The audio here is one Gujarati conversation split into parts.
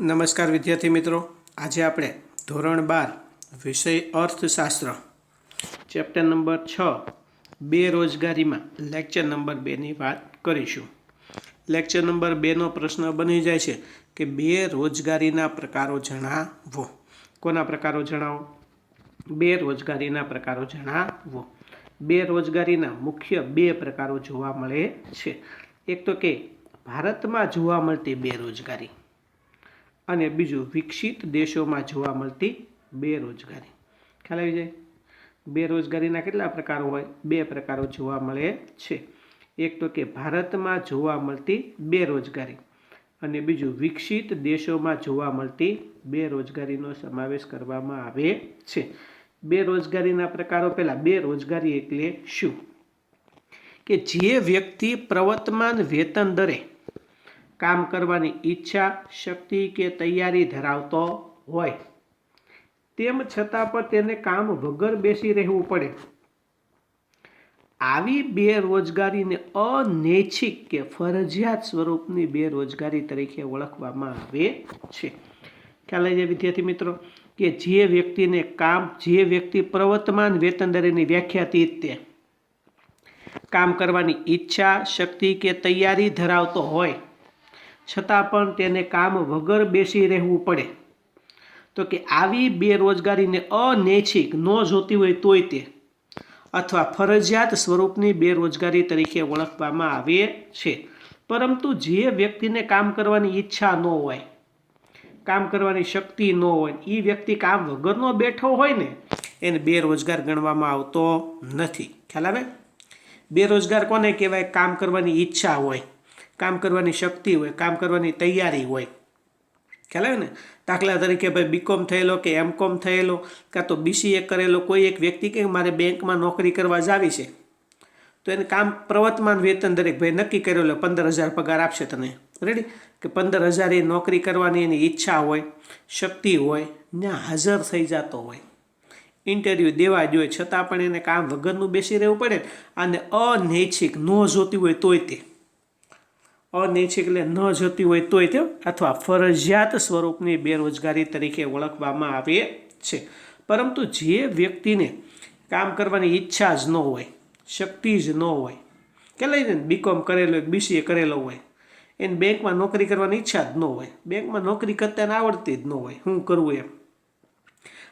નમસ્કાર વિદ્યાર્થી મિત્રો. આજે આપણે ધોરણ બાર, વિષય અર્થશાસ્ત્ર, ચેપ્ટર નંબર છ બેરોજગારીમાં લેક્ચર નંબર બેની વાત કરીશું. લેક્ચર નંબર બેનો પ્રશ્ન બની જાય છે કે બેરોજગારીના પ્રકારો જણાવો. કોના પ્રકારો જણાવો? બેરોજગારીના પ્રકારો જણાવો. બેરોજગારીના મુખ્ય બે પ્રકારો જોવા મળે છે. એક તો કે ભારતમાં જોવા મળતી બેરોજગારી અને બીજું વિકસિત દેશોમાં જોવા મળતી બેરોજગારી. ખ્યાલ આવી જાય? બેરોજગારીના કેટલા પ્રકારો હોય? બે પ્રકારો જોવા મળે છે. એક તો કે ભારતમાં જોવા મળતી બેરોજગારી અને બીજું વિકસિત દેશોમાં જોવા મળતી બેરોજગારીનો સમાવેશ કરવામાં આવે છે. બેરોજગારીના પ્રકારો પહેલાં. બેરોજગારી એટલે શું? કે જે વ્યક્તિ પ્રવર્તમાન વેતન દરે કામ કરવાની ઈચ્છા, શક્તિ કે તૈયારી ધરાવતો હોય. તેમ છતાં પણ તેને કામ વગર બેસી રહેવું પડે. આવી બેરોજગારીને અનૈચ્છિક કે ફરજિયાત સ્વરૂપની બેરોજગારી તરીકે ઓળખવામાં આવે છે. ખ્યાલ આવી વિદ્યાર્થી મિત્રો, કે જે વ્યક્તિને કામ, જે વ્યક્તિ પ્રવર્તમાન વેતન દરેની વ્યાખ્યાતી તે કામ કરવાની ઈચ્છા, શક્તિ કે તૈયારી ધરાવતો હોય છતાં પણ તેને કામ વગર બેસી રહેવું પડે. તો કે આવી બેરોજગારીને અનૈચ્છિક ન જોતી હોય તોય તે. અથવા ફરજિયાત સ્વરૂપની બેરોજગારી તરીકે ઓળખવામાં આવે છે. પરંતુ જે વ્યક્તિને કામ કરવાની ઈચ્છા ન હોય, કામ કરવાની શક્તિ ન હોય એ વ્યક્તિ કામ વગરનો બેઠો હોય ને, એને બેરોજગાર ગણવામાં આવતો નથી. ખ્યાલ આવે? બેરોજગાર કોને કહેવાય? કામ કરવાની ઈચ્છા હોય. કામ કરવાની શક્તિ હોય, કામ કરવાની તૈયારી હોય. ખ્યાલ આવે ને? દાખલા તરીકે ભાઈ બીકોમ થયેલો કે એમ કોમ થયેલો કાં તો બીસીએ કરેલો, કોઈ એક વ્યક્તિ કે મારે બેંકમાં નોકરી કરવા જાવી છે, તો એને કામ પ્રવર્તમાન વેતન દરેક ભાઈ નક્કી કરેલો પંદર હજાર પગાર આપશે તને. રેડી કે પંદર હજાર એ નોકરી કરવાની એની ઈચ્છા હોય, શક્તિ હોય ત્યાં હાજર થઈ જતો હોય. ઇન્ટરવ્યૂ દેવા જોઈએ છતાં પણ એને કામ વગરનું બેસી રહેવું પડે અને અનૈચ્છિક, ન જોતી હોય તોય તે. અનૈચ્છિક એટલે ન જતી હોય તોય તે અથવા ફરજિયાત સ્વરૂપની બેરોજગારી તરીકે ઓળખવામાં આવે છે. પરંતુ જે વ્યક્તિને કામ કરવાની ઈચ્છા જ ન હોય, શક્તિ જ ન હોય કે લઈને બીકોમ કરેલો હોય બીસીએ કરેલો હોય, એને બેંકમાં નોકરી કરવાની ઈચ્છા જ ન હોય, બેંકમાં નોકરી કરતાને આવડતી જ ન હોય શું કરવું એમ.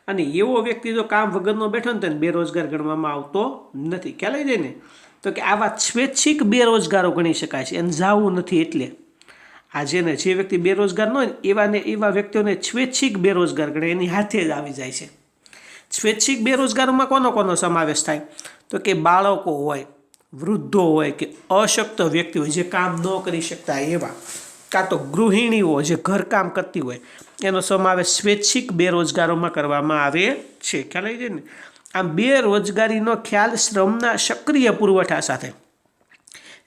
અને એવો વ્યક્તિ જો કામ વગરનો બેઠો ને તેને બેરોજગાર ગણવામાં આવતો નથી. ખ્યાલ આવી જાય ને? તો કે આવા સ્વૈચ્છિક બેરોજગારો ગણી શકાય છે, એને જાવું નથી એટલે. આ જેને જે વ્યક્તિ બેરોજગાર ન હોય, એવાને એવા વ્યક્તિઓને સ્વૈચ્છિક બેરોજગાર ગણે, એની હાથે જ આવી જાય છે. સ્વૈચ્છિક બેરોજગારોમાં કોનો કોનો સમાવેશ થાય? તો કે બાળકો હોય, વૃદ્ધો હોય કે અશક્ત વ્યક્તિ હોય જે કામ ન કરી શકતા એવા, કાં તો ગૃહિણીઓ જે ઘરકામ કરતી હોય, એનો સમાવેશ સ્વૈચ્છિક બેરોજગારોમાં કરવામાં આવે છે. ખ્યાલ આવી જાય ને? આમ બેરોજગારીનો ખ્યાલ શ્રમના સક્રિય પુરવઠા સાથે.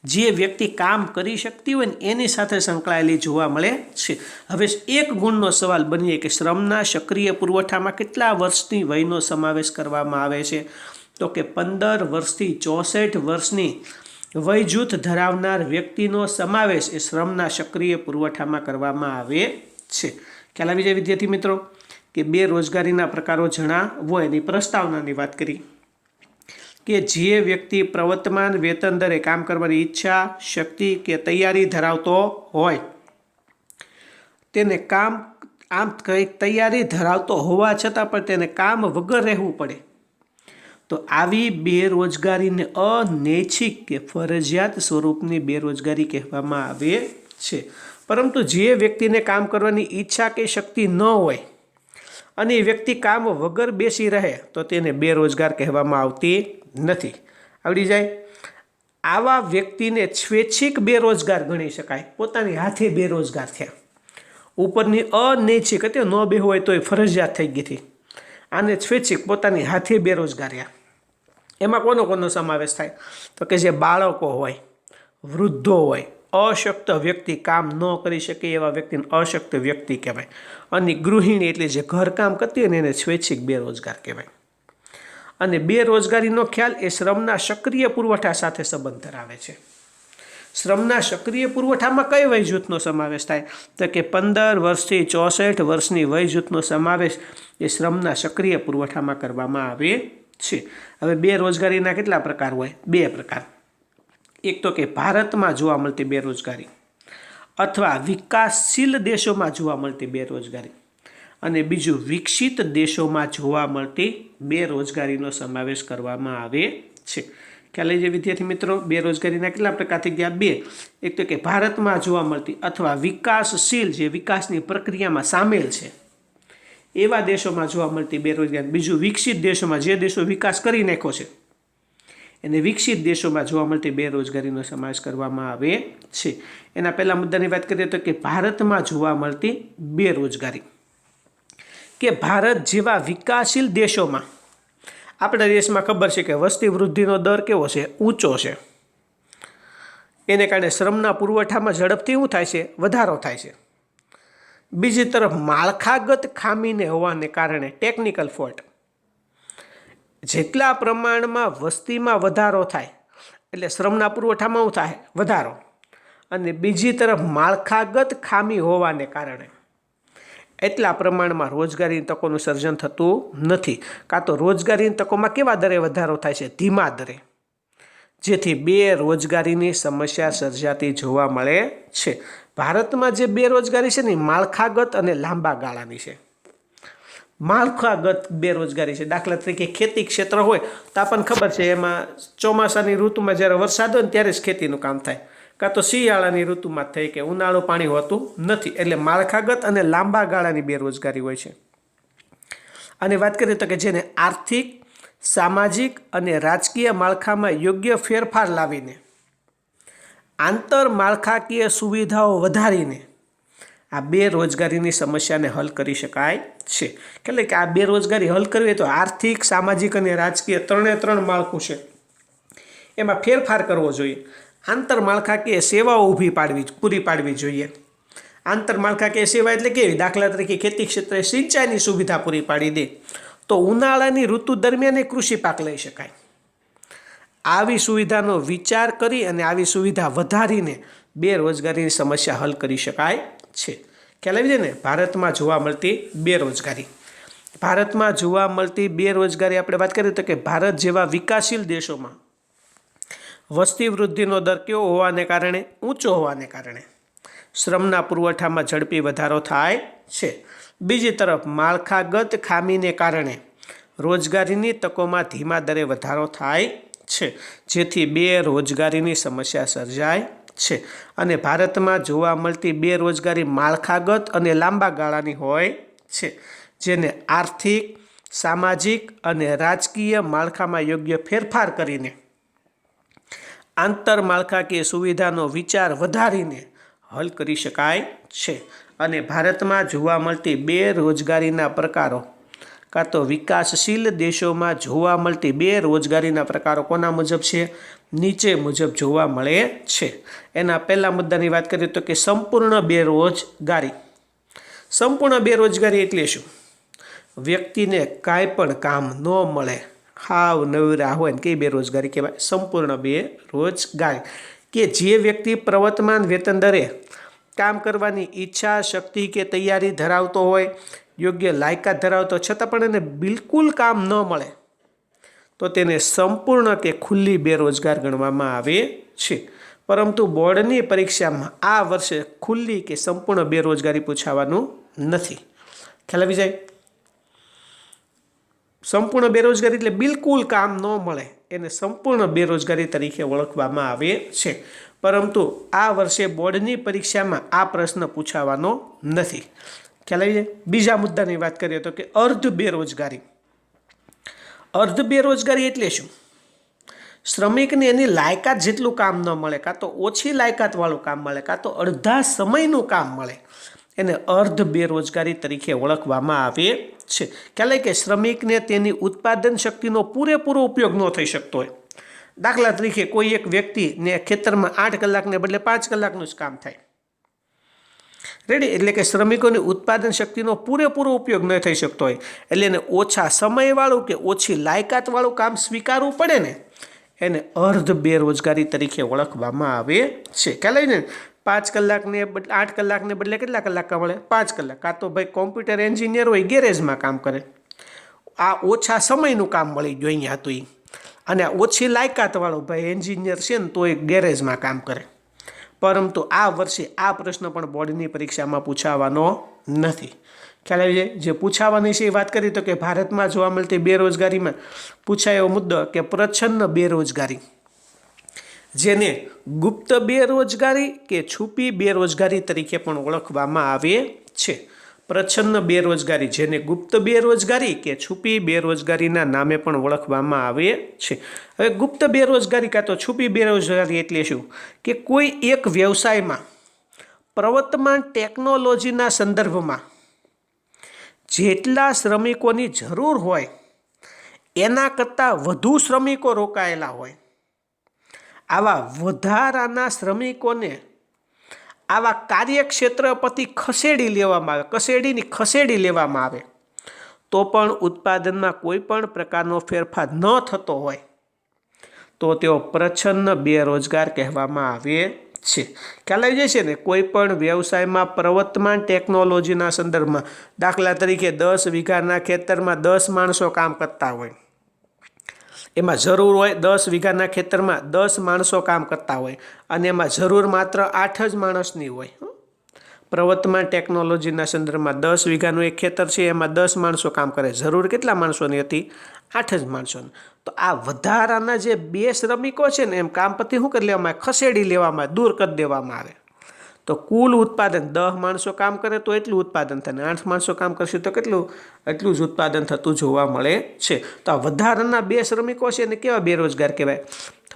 જે વ્યક્તિ કામ કરી શકતી હોય ને એની સાથે સંકળાયેલી જોવા મળે છે. હવે એક ગુણનો સવાલ બનીએ કે શ્રમના સક્રિય પુરવઠામાં કેટલા વર્ષની વયનો સમાવેશ કરવામાં આવે છે? તો કે પંદર વર્ષથી ચોસઠ વર્ષની વય જૂથ ધરાવનાર વ્યક્તિનો સમાવેશ એ શ્રમના સક્રિય પુરવઠામાં કરવામાં આવે છે. ખ્યાલ આવી જાય વિદ્યાર્થી મિત્રો? કે બેરોજગારીના પ્રકારો જણાવો એની પ્રસ્તાવનાની વાત કરી. કે જે વ્યક્તિ પ્રવર્તમાન વેતન દરે કામ કરવાની ઈચ્છા, શક્તિ કે તૈયારી ધરાવતો હોય, તેને કામ, આમ કંઈક તૈયારી ધરાવતો હોવા છતાં પણ તેને કામ વગર રહેવું પડે. તો આવી બેરોજગારીને અનૈચ્છિક કે ફરજિયાત સ્વરૂપની બેરોજગારી કહેવામાં આવે છે. પરંતુ જે વ્યક્તિને કામ કરવાની ઈચ્છા કે શક્તિ ન હોય અને એ વ્યક્તિ કામ વગર બેસી રહે તો તેને બેરોજગાર કહેવામાં આવતી નથી. આવડી જાય? આવા વ્યક્તિને સ્વૈચ્છિક બેરોજગાર ગણી શકાય. પોતાની હાથે બેરોજગાર થયા. ઉપરની અનૈચ્છિક એટલે ન બે હોય તો એ ફરજિયાત થઈ ગઈ હતી. આને સ્વૈચ્છિક, પોતાની હાથે બેરોજગાર્યા એમાં કોનો કોનો સમાવેશ થાય? તો કે જે બાળકો હોય, વૃદ્ધો હોય અશક્ત વ્યક્તિ કામ ન કરી શકે એવા વ્યક્તિને અશક્ત વ્યક્તિ કહેવાય. અને ગૃહિણી એટલે જે ઘરકામ કરતી હોય ને એને સ્વૈચ્છિક બેરોજગાર કહેવાય. અને બેરોજગારીનો ખ્યાલ એ શ્રમના સક્રિય પુરવઠા સાથે સંબંધ ધરાવે છે. શ્રમના સક્રિય પુરવઠામાં કઈ વય જૂથનો સમાવેશ થાય? તો કે પંદર વર્ષથી ચોસઠ વર્ષની વય જૂથનો સમાવેશ એ શ્રમના સક્રિય પુરવઠામાં કરવામાં આવે છે. હવે બેરોજગારીના કેટલા પ્રકાર હોય? બે પ્રકાર. એક તો કે ભારતમાં જોવા મળતી બેરોજગારી અથવા વિકાસશીલ દેશોમાં જોવા મળતી બેરોજગારી અને બીજું વિકસિત દેશોમાં જોવા મળતી બેરોજગારીનો સમાવેશ કરવામાં આવે છે. ખ્યાલ જે વિદ્યાર્થી મિત્રો? બેરોજગારીના કેટલા પ્રકારથી ગયા? બે. એક તો કે ભારતમાં જોવા મળતી અથવા વિકાસશીલ જે વિકાસની પ્રક્રિયામાં સામેલ છે, એવા દેશોમાં જોવા મળતી બેરોજગારી. બીજું વિકસિત દેશોમાં જે દેશો વિકાસ કરી નાખ્યો છે એને વિકસિત દેશોમાં જોવા મળતી બેરોજગારીનો સમાવેશ કરવામાં આવે છે. એના પહેલા મુદ્દાની વાત કરીએ તો કે ભારતમાં જોવા મળતી બેરોજગારી કે ભારત જેવા વિકાસશીલ દેશોમાં, આપણા દેશમાં ખબર છે કે વસ્તી વૃદ્ધિનો દર કેવો છે? ઊંચો છે. એને કારણે શ્રમના પુરવઠામાં ઝડપથી શું થાય છે? વધારો થાય છે. બીજી તરફ માળખાગત ખામીને હોવાને કારણે ટેકનિકલ ફોલ્ટ જેટલા પ્રમાણમાં વસ્તીમાં વધારો થાય, એટલે શ્રમના પુરવઠામાં થાય, વધારો. અને બીજી તરફ માળખાગત ખામી હોવાને કારણે એટલા પ્રમાણમાં રોજગારીની તકોનું સર્જન થતું નથી. કાં તો રોજગારીની તકોમાં કેવા દરે વધારો થાય છે? ધીમા દરે. જેથી બેરોજગારીની સમસ્યા સર્જાતી જોવા મળે છે. ભારતમાં જે બેરોજગારી છે ને માળખાગત અને લાંબા ગાળાની છે. માળખાગત બેરોજગારી છે. દાખલા તરીકે ખેતી ક્ષેત્ર હોય તો આપણને ખબર છે. એમાં ચોમાસાની ઋતુમાં જ્યારે વરસાદ હોય ને ત્યારે જ ખેતીનું કામ થાય. કાં તો શિયાળાની ઋતુમાં થઈ કે ઉનાળો પાણી હોતું નથી. એટલે માળખાગત અને લાંબા ગાળાની બેરોજગારી હોય છે. અને વાત કરીએ તો કે જેને આર્થિક, સામાજિક અને રાજકીય માળખામાં યોગ્ય ફેરફાર લાવીને, આંતર માળખાકીય સુવિધાઓ વધારીને આ બેરોજગારીની સમસ્યાને હલ કરી શકાય છે. એટલે કે આ બેરોજગારી હલ કરવી હોય તો આર્થિક, સામાજિક અને રાજકીય ત્રણે ત્રણ માળખું છે. એમાં ફેરફાર કરવો જોઈએ. આંતરમાળખાકીય સેવાઓ ઊભી પાડવી, પૂરી પાડવી જોઈએ. આંતરમાળખાકીય સેવા એટલે કેવી? દાખલા તરીકે ખેતી ક્ષેત્રે સિંચાઈની સુવિધા પૂરી પાડી દે તો ઉનાળાની ઋતુ દરમિયાન એ કૃષિ પાક લઈ શકાય. આવી સુવિધાનો વિચાર કરી અને આવી સુવિધા વધારીને બેરોજગારીની સમસ્યા હલ કરી શકાય છે. ખ્યાલ આવી જાય ને ભારતમાં જોવા મળતી બેરોજગારી. ભારતમાં જોવા મળતી બેરોજગારી આપણે વાત કરીએ તો કે ભારત જેવા વિકાસશીલ દેશોમાં વસ્તી વૃદ્ધિનો દર કેવો હોવાને કારણે, ઊંચો હોવાને કારણે શ્રમના પુરવઠામાં ઝડપી વધારો થાય છે. બીજી તરફ માળખાગત ખામીને કારણે રોજગારીની તકોમાં ધીમા દરે વધારો થાય છે. જેથી બેરોજગારીની સમસ્યા સર્જાય છે. અને ભારતમાં જોવા મળતી બેરોજગારી માળખાગત અને લાંબા ગાળાની હોય છે, જેને આર્થિક, સામાજિક અને રાજકીય માળખામાં યોગ્ય ફેરફાર કરીને આંતરમાળખાકીય સુવિધાનો વિચાર વધારીને હલ કરી શકાય છે. અને ભારતમાં જોવા મળતી બેરોજગારીના પ્રકારો, કાં તો વિકાસશીલ દેશોમાં જોવા મળતી બેરોજગારીના પ્રકારો કોના મુજબ છે? નીચે મુજબ જોવા મળે છે. એના પહેલા મુદ્દાની વાત કરીએ તો કે સંપૂર્ણ બેરોજગારી સંપૂર્ણ બેરોજગારી એટલે શું? વ્યક્તિને કાંઈ પણ કામ ન મળે, હાવ નવરા હોય ને કઈ બેરોજગારી કહેવાય? સંપૂર્ણ બેરોજગારી કે જે વ્યક્તિ પ્રવર્તમાન વેતન દરે કામ કરવાની ઈચ્છા, શક્તિ કે તૈયારી ધરાવતો હોય, યોગ્ય લાયકાત ધરાવતો છતાં પણ એને બિલકુલ કામ ન મળે તો તેને સંપૂર્ણ કે ખુલ્લી બેરોજગાર ગણવામાં આવે છે. પરંતુ બોર્ડની પરીક્ષામાં આ વર્ષે ખુલ્લી કે સંપૂર્ણ બેરોજગારી પૂછાવાનું નથી. ખ્યાલ આવી જાય? સંપૂર્ણ બેરોજગારી એટલે બિલકુલ કામ ન મળે એને સંપૂર્ણ બેરોજગારી તરીકે ઓળખવામાં આવે છે. પરંતુ આ વર્ષે બોર્ડની પરીક્ષામાં આ પ્રશ્ન પૂછાવાનો નથી. ખ્યાલ આવી જાય? બીજા મુદ્દાની વાત કરીએ તો કે અર્ધ બેરોજગારી. અર્ધ બેરોજગારી એટલે શું? શ્રમિકને એની લાયકાત જેટલું કામ ન મળે, કાં તો ઓછી લાયકાતવાળું કામ મળે, કાં તો અડધા સમયનું કામ મળે, એને અર્ધ બેરોજગારી તરીકે ઓળખવામાં આવે છે. ખ્યાલ કે શ્રમિકને તેની ઉત્પાદન શક્તિનો પૂરેપૂરો ઉપયોગ ન થઈ શકતો હોય. દાખલા તરીકે કોઈ એક વ્યક્તિને ખેતરમાં આઠ કલાકને બદલે પાંચ કલાકનું જ કામ થાય. રેડી એટલે કે શ્રમિકોની ઉત્પાદન શક્તિનો પૂરેપૂરો ઉપયોગ ન થઈ શકતો હોય. એટલે એને ઓછા સમયવાળું કે ઓછી લાયકાતવાળું કામ સ્વીકારવું પડે ને, એને અર્ધ બેરોજગારી તરીકે ઓળખવામાં આવે છે. ખ્યાલ આવી પાંચ કલાકને બદલે આઠ કલાકને બદલે કેટલા કલાક મળે? પાંચ કલાક. કાં તો ભાઈ કોમ્પ્યુટર એન્જિનિયર હોય, ગેરેજમાં કામ કરે. આ ઓછા સમયનું કામ મળી ગયું અહીંયા તો એ અને ઓછી લાયકાતવાળો ભાઈ એન્જિનિયર છે ને, તો એ ગેરેજમાં કામ કરે. પરંતુ આ વર્ષે આ પ્રશ્ન પણ બોર્ડની પરીક્ષામાં પૂછાવાનો નથી. ખ્યાલ આવી જાય? જે પૂછાવાની છે એ વાત કરી તો કે ભારતમાં જોવા મળતી બેરોજગારીમાં પૂછાયો મુદ્દો કે પ્રચ્છન્ન બેરોજગારી. જેને ગુપ્ત બેરોજગારી કે છુપી બેરોજગારી તરીકે પણ ઓળખવામાં આવે છે. પ્રચ્છન્ન બેરોજગારી, જેને ગુપ્ત બેરોજગારી કે છુપી બેરોજગારીના નામે પણ ઓળખવામાં આવે છે. હવે ગુપ્ત બેરોજગારી કાં તો છુપી બેરોજગારી એટલે શું? કે કોઈ એક વ્યવસાયમાં, પ્રવર્તમાન ટેકનોલોજીના સંદર્ભમાં જેટલા શ્રમિકોની જરૂર હોય, એના કરતાં વધુ શ્રમિકો રોકાયેલા હોય, આવા વધારાના શ્રમિકોને આવા કાર્યક્ષેત્ર પરથી ખસેડી લેવામાં આવે, ખસેડીની ખસેડી લેવામાં આવે. તો પણ ઉત્પાદનમાં કોઈ પણ પ્રકારનો ફેરફાર ન થતો હોય. તો તેઓ પ્રચ્છન્ન બેરોજગાર કહેવામાં આવે છે. ખ્યાલ આવી જાય છે ને? કોઈ પણ વ્યવસાયમાં પ્રવર્તમાન ટેકનોલોજીના સંદર્ભમાં દાખલા તરીકે દસ વીઘાના ખેતરમાં દસ માણસો કામ કરતા હોય. એમાં જરૂર હોય દસ વીઘાના ખેતરમાં દસ માણસો કામ કરતા હોય અને એમાં જરૂર માત્ર આઠ જ માણસની હોય પ્રવર્તમાન ટેકનોલોજીના સંદર્ભમાં દસ વીઘાનું એક ખેતર છે, એમાં દસ માણસો કામ કરે. જરૂર કેટલા માણસોની હતી? આઠ જ માણસોની. તો આ વધારાના જે બે શ્રમિકો છે ને, એમ કામ પરથી શું કરી લેવામાં ખસેડી લેવામાં દૂર કરી દેવામાં આવે. તો કુલ ઉત્પાદન દસ માણસો કામ કરે તો એટલું ઉત્પાદન થાય. આઠ માણસો કામ કરશે તો કેટલું? એટલું જ ઉત્પાદન થતું જોવા મળે છે. તો આ વધારાના બે શ્રમિકો છે એને કેવા બેરોજગાર કહેવાય?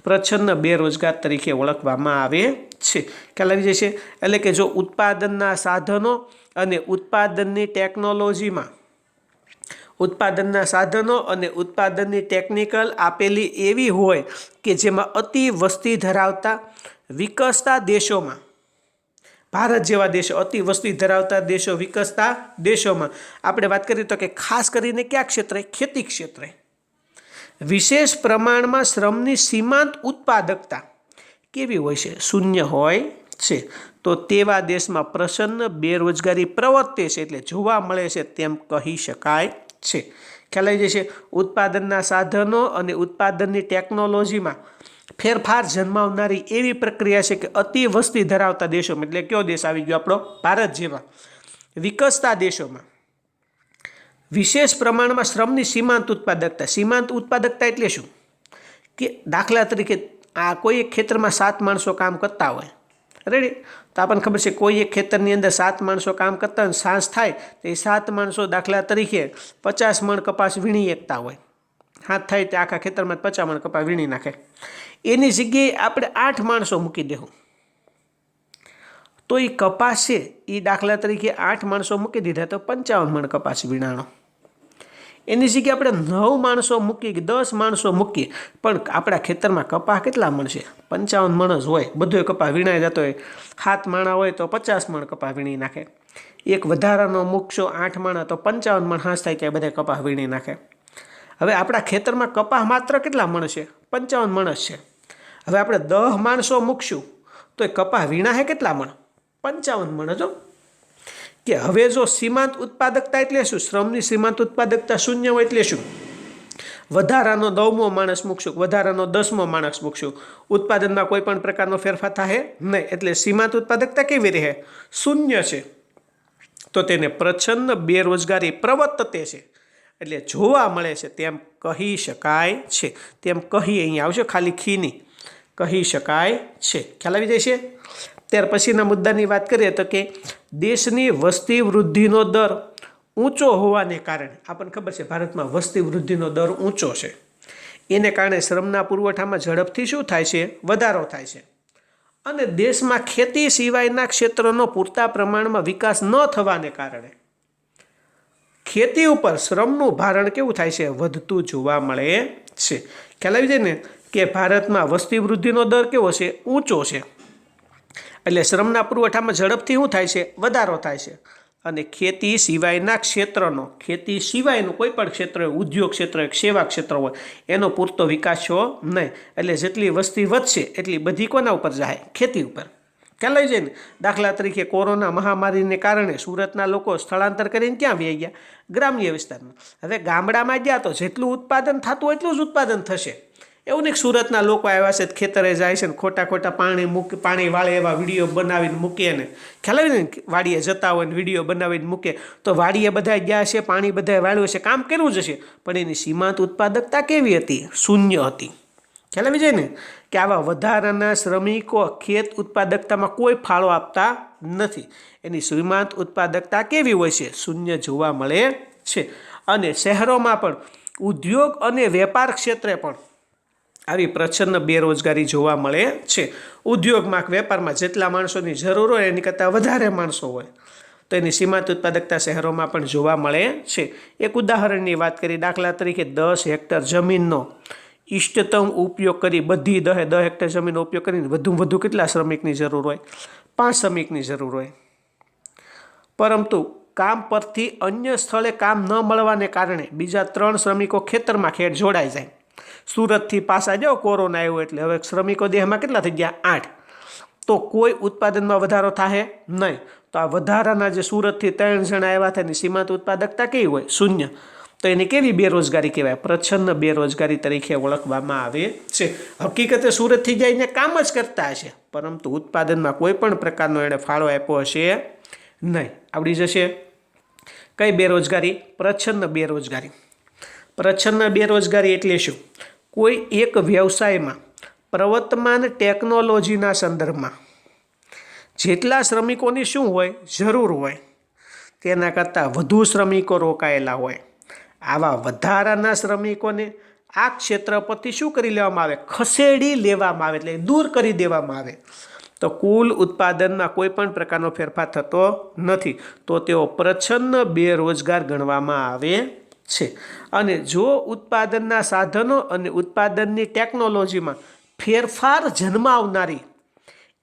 પ્રચ્છન્ન બેરોજગાર તરીકે ઓળખવામાં આવે છે. ખ્યાલ આવી જાય છે એટલે કે જો ઉત્પાદનના સાધનો અને ઉત્પાદનની ટેકનોલોજીમાં ઉત્પાદનના સાધનો અને ઉત્પાદનની ટેકનિકલ આપેલી એવી હોય કે જેમાં અતિ વસ્તી ધરાવતા વિકસતા દેશોમાં ભારત જેવા દેશો અતિ વસ્તી ધરાવતા દેશો વિકસતા દેશોમાં. આપણે વાત કરીએ તો કે ખાસ કરીને કયા ક્ષેત્રે? ખેતી ક્ષેત્રે. વિશેષ પ્રમાણમાં શ્રમની સીમાંત ઉત્પાદકતા કેવી હોય છે? શૂન્ય હોય છે. તો તેવા દેશમાં પ્રસન્ન બેરોજગારી પ્રવર્તે છે એટલે જોવા મળે છે તેમ કહી શકાય છે. ખ્યાલ આવી જશે. ઉત્પાદનના સાધનો અને ઉત્પાદનની ટેકનોલોજીમાં ફેરફાર જન્માવનારી એવી પ્રક્રિયા છે કે અતિ વસ્તી ધરાવતા દેશોમાં, એટલે કયો દેશ આવી ગયો આપણો? ભારત જેવા વિકસતા દેશોમાં. વિશેષ પ્રમાણમાં શ્રમની સીમાંત ઉત્પાદકતા. સીમાંત ઉત્પાદકતા એટલે શું? કે દાખલા તરીકે આ કોઈ એક ખેતરમાં સાત માણસો કામ કરતા હોય. રેડી તો આપણને ખબર છે કોઈ એક ખેતરની અંદર સાત માણસો કામ કરતા હોય સાંજ થાય, તો એ સાત માણસો દાખલા તરીકે પચાસ મણ કપાસ વીણી એકતા હોય. હાથ થાય તે આખા ખેતરમાં પચાસ મણ કપાસ વીણી નાખે. એની જગ્યાએ આપણે આઠ માણસો મૂકી દેવું તો એ કપાસ છે એ દાખલા તરીકે આઠ માણસો મૂકી દીધા તો પંચાવન મણ કપાસ વીણાણો. એની જગ્યાએ આપણે નવ માણસો મૂકી કે દસ માણસો મૂકીએ, પણ આપણા ખેતરમાં કપાસ કેટલા મળશે પંચાવન મણ જ હોય બધો કપાસ વીણાઈ જતો હોય. સાત માણા હોય તો પચાસ મણ કપાસ વીણી નાખે. એક વધારાનો મૂકશો આઠ માણા તો પંચાવન મણ હાંસ થાય ત્યાં બધા કપાસ વીણી નાખે. હવે આપણા ખેતરમાં કપાસ માત્ર કેટલા મણ પંચાવન માણસ છે. હવે આપણે દહ માણસો મૂકશું, તો એ કપાસ વીણા હે કેટલા મણ? પંચાવન મણ જો કે હવે જો સીમાંત ઉત્પાદકતા એટલે શું? શ્રમની સીમાંત ઉત્પાદકતા શૂન્ય હોય એટલે શું? વધારાનો નવમો માણસ મૂકશું, વધારાનો દસમો માણસ મૂકશું. ઉત્પાદનમાં કોઈ પણ પ્રકારનો ફેરફાર થાય નહીં. એટલે સીમાંત ઉત્પાદકતા કેવી રહે? શૂન્ય છે. તો તેને પ્રચ્છન્ન બેરોજગારી પ્રવર્તતે છે. એટલે જોવા મળે છે તેમ કહી શકાય છે. તેમ કહી અહીં આવશે ખાલી ખીની. કહી શકાય છે. ખ્યાલ આવી જાય છે? ત્યાર પછીના મુદ્દાની વાત કરીએ તો કે દેશની વસ્તી વૃદ્ધિનો દર ઊંચો હોવાને કારણે, આપણને ખબર છે ભારતમાં વસ્તી વૃદ્ધિનો દર ઊંચો છે. એને કારણે શ્રમના પુરવઠામાં ઝડપથી શું થાય છે? વધારો થાય છે. અને દેશમાં ખેતી સિવાયના ક્ષેત્રોનો પૂરતા પ્રમાણમાં વિકાસ ન થવાને કારણે ખેતી ઉપર શ્રમનું ભારણ કેવું થાય છે? વધતું જોવા મળે છે. ખ્યાલ આવી જાય ને કે ભારતમાં વસ્તી વૃદ્ધિનો દર કેવો છે? ઊંચો છે. એટલે શ્રમના પુરવઠામાં ઝડપથી શું થાય છે? વધારો થાય છે. અને ખેતી સિવાયના ક્ષેત્રનો, ખેતી સિવાયનું કોઈ પણ ક્ષેત્ર હોય ઉદ્યોગ ક્ષેત્ર હોય સેવા ક્ષેત્ર હોય, એનો પૂરતો વિકાસ થયો નહીં. એટલે જેટલી વસ્તી વધશે, એટલી બધી કોના ઉપર જાય? ખેતી ઉપર. ખ્યાલ લઈ જઈને દાખલા તરીકે કોરોના મહામારીને કારણે સુરતના લોકો સ્થળાંતર કરીને ક્યાં વ્યાઈ ગયા? ગ્રામ્ય વિસ્તારમાં. હવે ગામડામાં ગયા તો જેટલું ઉત્પાદન થતું એટલું જ ઉત્પાદન થશે. એવું નહીં સુરતના લોકો આવ્યા છે ખેતરે જાય છે ને ખોટા ખોટા પાણી મૂક, પાણી વાળે એવા વીડિયો બનાવીને મૂકે ને ખ્યાલ આવી વાડીએ જતા હોય ને વીડિયો બનાવીને મૂકે, તો વાડીએ બધા ગયા છે, પાણી બધાએ વાળ્યું છે, કામ કેવું જ હશે. પણ એની સીમાંત ઉત્પાદકતા કેવી હતી? શૂન્ય હતી. ખ્યાલ આવી જાય ને? કે આવા વધારાના શ્રમિકો ખેત ઉત્પાદકતામાં કોઈ ફાળો આપતા નથી. એની સીમાંત ઉત્પાદકતા કેવી હોય છે? શૂન્ય જોવા મળે છે. અને શહેરોમાં પણ ઉદ્યોગ અને વેપાર ક્ષેત્રે પણ આવી પ્રચંડ બેરોજગારી જોવા મળે છે. ઉદ્યોગમાં વેપારમાં જેટલા માણસોની જરૂર હોય, એની કરતાં વધારે માણસો હોય. તો એની સીમાંત ઉત્પાદકતા શહેરોમાં પણ જોવા મળે છે. એક ઉદાહરણની વાત કરી, દાખલા તરીકે દસ હેક્ટર જમીનનો. ઇષ્ટતમ ઉપયોગ કરી, બધી દહે દહ હેક્ટર જમીનનો ઉપયોગ કરીને વધુ વધુ કેટલા શ્રમિકની જરૂર હોય? પાંચ શ્રમિકની જરૂર હોય. પરંતુ કામ પરથી અન્ય સ્થળે કામ ન મળવાને કારણે બીજા ત્રણ શ્રમિકો ખેતરમાં ખેડ જોડાઈ જાય. સુરતથી પાછા જાઓ કોરોના આવ્યો એટલે હવે શ્રમિકો દેહમાં કેટલા થઈ ગયા? આઠ. તો કોઈ ઉત્પાદનમાં વધારો થાય નહીં. તો આ વધારાના જે સુરતથી ત્રણ જણા આવ્યા થાય એની સીમાંત ઉત્પાદકતા કેવી હોય? શૂન્ય. તો એની કેવી બેરોજગારી કહેવાય? પ્રચ્છન્ન બેરોજગારી તરીકે ઓળખવામાં આવે છે. હકીકતે સુરતથી જઈને કામ જ કરતા હશે, પરંતુ ઉત્પાદનમાં કોઈ પણ પ્રકારનો એણે ફાળો આપ્યો હશે નહીં. આવડી જશે. કઈ બેરોજગારી? પ્રચ્છન્ન બેરોજગારી. પ્રચ્છન્ન બેરોજગારી એટલે શું? કોઈ એક વ્યવસાયમાં પ્રવર્તમાન ટેકનોલોજીના સંદર્ભમાં જેટલા શ્રમિકોની શું હોય? જરૂર હોય. તેના કરતાં વધુ શ્રમિકો રોકાયેલા હોય. આવા વધારાના શ્રમિકોને આ ક્ષેત્ર પરથી શું કરી લેવામાં આવે? ખસેડી લેવામાં આવે એટલે દૂર કરી દેવામાં આવે. તો કુલ ઉત્પાદનમાં કોઈ પણ પ્રકારનો ફેરફાર થતો નથી. તો તેઓ પ્રચ્છન્ન બેરોજગાર ગણવામાં આવે છે. અને જો ઉત્પાદનના સાધનો અને ઉત્પાદનની ટેકનોલોજીમાં ફેરફાર જન્માવનારી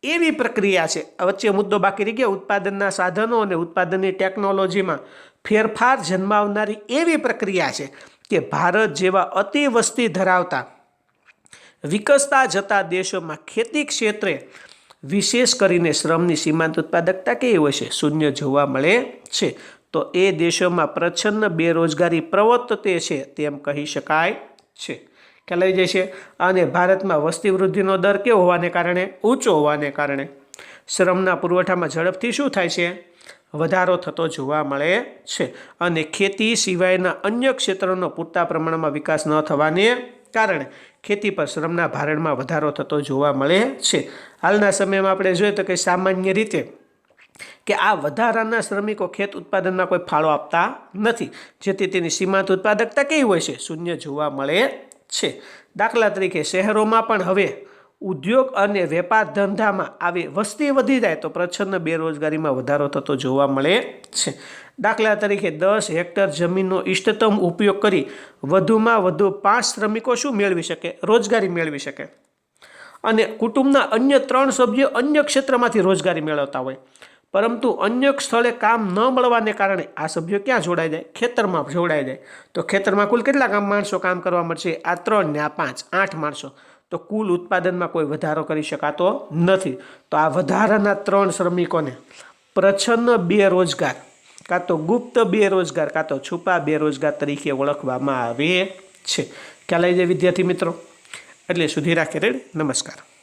એવી પ્રક્રિયા છે. વચ્ચે મુદ્દો બાકી રહી ગયો. ઉત્પાદનના સાધનો અને ઉત્પાદનની ટેકનોલોજીમાં ફેરફાર જન્માવનારી એવી પ્રક્રિયા છે કે ભારત જેવા અતિ વસ્તી ધરાવતા, વિકસતા જતા દેશોમાં ખેતી ક્ષેત્રે વિશેષ કરીને શ્રમની સીમાંત ઉત્પાદકતા કેવી હોય છે? શૂન્ય જોવા મળે છે. તો એ દેશોમાં પ્રચ્છન્ન બેરોજગારી પ્રવર્તતે છે તેમ કહી શકાય છે. ખ્યાલ લઈ છે. અને ભારતમાં વસ્તી વૃદ્ધિનો દર કેવો હોવાને કારણે? ઊંચો હોવાને કારણે. શ્રમના પુરવઠામાં ઝડપથી શું થાય છે? વધારો થતો જોવા મળે છે. અને ખેતી સિવાયના અન્ય ક્ષેત્રોનો પૂરતા પ્રમાણમાં વિકાસ ન થવાને કારણે ખેતી પર શ્રમના ભારણમાં વધારો થતો જોવા મળે છે. હાલના સમયમાં આપણે જોઈએ તો કે સામાન્ય રીતે કે આ વધારાના શ્રમિકો ખેત ઉત્પાદનમાં કોઈ ફાળો આપતા નથી. જેથી તેની સીમાંત ઉત્પાદકતા કેવી હોય છે? શૂન્ય જોવા મળે છે. દાખલા તરીકે શહેરોમાં પણ હવે ઉદ્યોગ અને વેપાર ધંધામાં આવી વસ્તી વધી જાય તો પ્રચ્છન્ન બેરોજગારીમાં વધારો થતો જોવા મળે છે. દાખલા તરીકે દસ હેક્ટર જમીનનો ઇષ્ટતમ ઉપયોગ કરી વધુમાં વધુ પાંચ શ્રમિકો શું મેળવી શકે? રોજગારી મેળવી શકે. અને કુટુંબના અન્ય ત્રણ સભ્યો અન્ય ક્ષેત્રમાંથી રોજગારી મેળવતા હોય. પરંતુ અન્ય સ્થળે કામ ન મળવાને કારણે આ સભ્યો ક્યાં જોડાઈ જાય? ખેતરમાં જોડાઈ જાય. તો ખેતરમાં કુલ કેટલા કામ માણસો કામ કરવા મળશે? આ ત્રણ ને આ પાંચ, આઠ માણસો. તો કુલ ઉત્પાદનમાં કોઈ વધારો કરી શકાતો નથી. તો આ વધારાના ત્રણ શ્રમિકોને પ્રછન્ન બેરોજગાર, કાં તો ગુપ્ત બેરોજગાર, કાં તો છુપા બેરોજગાર તરીકે ઓળખવામાં આવે છે. ખ્યાલ આવી જાય વિદ્યાર્થી મિત્રો? એટલે સુધી રાખે નમસ્કાર.